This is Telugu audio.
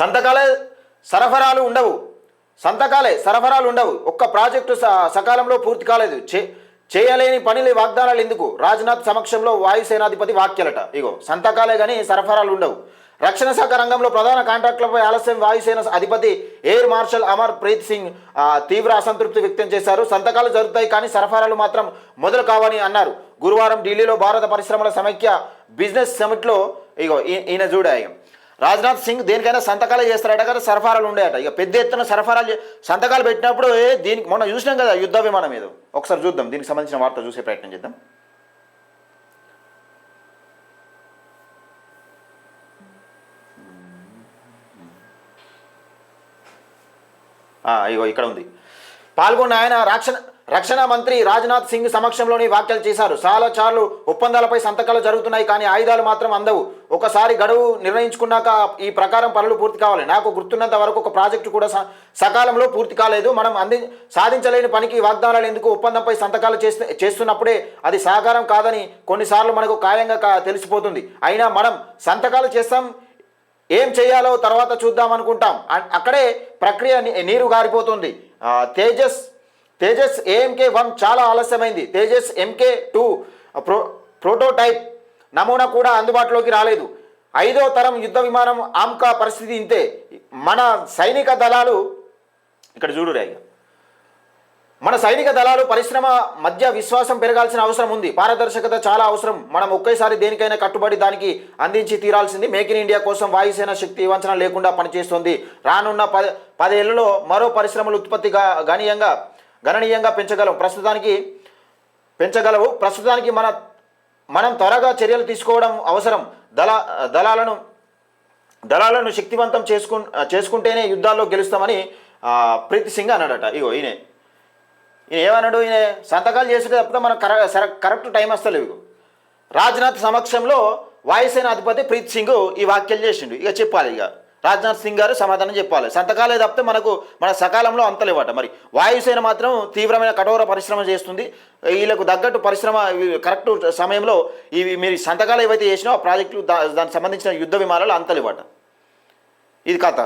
సంతకాలే సరఫరాలు ఉండవు. సంతకాలే సరఫరాలు ఉండవు. ఒక్క ప్రాజెక్టు స- సకాలంలో పూర్తి కాలేదు. చే చేయలేని పనులు వాగ్దానాలు ఎందుకు? రాజ్నాథ్ సమక్షంలో వాయుసేనాధిపతి వ్యాఖ్యలట. ఇగో సంతకాలే కానీ సరఫరాలు ఉండవు. రక్షణ శాఖ రంగంలో ప్రధాన కాంట్రాక్టులపై ఆలస్యం వాయుసేన అధిపతి ఎయిర్ మార్షల్ అమర్ ప్రీత్ సింగ్ తీవ్ర అసంతృప్తి వ్యక్తం చేశారు. సంతకాలు జరుగుతాయి కానీ సరఫరాలు మాత్రం మొదలు కావని అన్నారు. గురువారం ఢిల్లీలో భారత పరిశ్రమల సమైక్య బిజినెస్ సమిట్లో ఇగో ఈయన చూడాయి. రాజ్నాథ్ సింగ్ దేనికైనా సంతకాలు చేస్తారట కదా సరఫరాలు ఉండేట ఇక పెద్ద ఎత్తున సరఫరాలు సంతకాలు పెట్టినప్పుడు దీనికి మొన్న చూసినాం కదా యుద్ధ విమానం మీద ఒకసారి చూద్దాం దీనికి సంబంధించిన వార్త చూసే ప్రయత్నం చేద్దాం. ఇగో ఇక్కడ ఉంది. పాల్గొన్న ఆయన రాక్షణ రక్షణ మంత్రి రాజ్నాథ్ సింగ్ సమక్షంలోని వ్యాఖ్యలు చేశారు. చాలా చార్లు ఒప్పందాలపై సంతకాలు జరుగుతున్నాయి కానీ ఆయుధాలు మాత్రం అందవు. ఒకసారి గడువు నిర్ణయించుకున్నాక ఈ ప్రకారం పనులు పూర్తి కావాలి. నాకు గుర్తున్నంత వరకు ఒక ప్రాజెక్టు కూడా స- సకాలంలో పూర్తి కాలేదు. మనం అంది సాధించలేని పనికి వాగ్దానాలు ఎందుకు ఒప్పందంపై సంతకాలు చేస్తే చేస్తున్నప్పుడే అది సహకారం కాదని కొన్నిసార్లు మనకు ఖాయంగా కా- తెలిసిపోతుంది. అయినా మనం సంతకాలు చేస్తాం ఏం చేయాలో తర్వాత చూద్దాం అనుకుంటాం. అక్కడే ప్రక్రియ నీరు గారిపోతుంది. తేజస్ తేజస్ ఏఎంకే వన్ చాలా ఆలస్యమైంది. Tejas MK two pro prototype నమూనా కూడా అందుబాటులోకి రాలేదు. ఐదో తరం యుద్ధ విమానం ఆమ్కా పరిస్థితి ఇంతే. మన సైనిక దళాలు ఇక్కడ చూడు రే మన సైనిక దళాలు పరిశ్రమ మధ్య విశ్వాసం పెరగాల్సిన అవసరం ఉంది. పారదర్శకత చాలా అవసరం. మనం ఒకేసారి దేనికైనా కట్టుబడి దానికి అందించి తీరాల్సింది. మేక్ ఇన్ ఇండియా కోసం వాయుసేన శక్తి వంచన లేకుండా పనిచేస్తుంది. రానున్న పది పదేళ్ళలో మరో పరిశ్రమలు ఉత్పత్తి గా- గణనీయంగా గణనీయంగా పెంచగలవు. ప్రస్తుతానికి పెంచగలవు. ప్రస్తుతానికి మన మనం త్వరగా చర్యలు తీసుకోవడం అవసరం. దళ దళాలను దళాలను శక్తివంతం చేసుకు చేసుకుంటేనే యుద్ధాల్లో గెలుస్తామని ప్రీతి సింగ్ అన్నాడట. ఇగో ఈయనే. ఈయన ఏమన్నాడు? ఈయన సంతకాలు చేసేట తప్పితే మనకు కర కరెక్ట్ టైం వస్తలేవు ఇగో. రాజ్నాథ్ సమక్షంలో వాయుసేన అధిపతి ప్రీత్ సింగ్ ఈ వ్యాఖ్యలు చేసిండు. ఇక చెప్పాలి ఇక. రాజ్నాథ్ సింగ్ గారు సమాధానం చెప్పాలి. సంతకాలే తప్పితే మనకు మన సకాలంలో అంతలేవట. మరి వాయుసేన మాత్రం తీవ్రమైన కఠోర పరిశ్రమ చేస్తుంది. వీళ్ళకు తగ్గట్టు పరిశ్రమ కరెక్ట్ సమయంలో ఇవి మీరు సంతకాలు ఏవైతే చేసినా ఆ ప్రాజెక్టులు దానికి సంబంధించిన యుద్ధ విమానాలు అంతలేవట. ఇది కథ.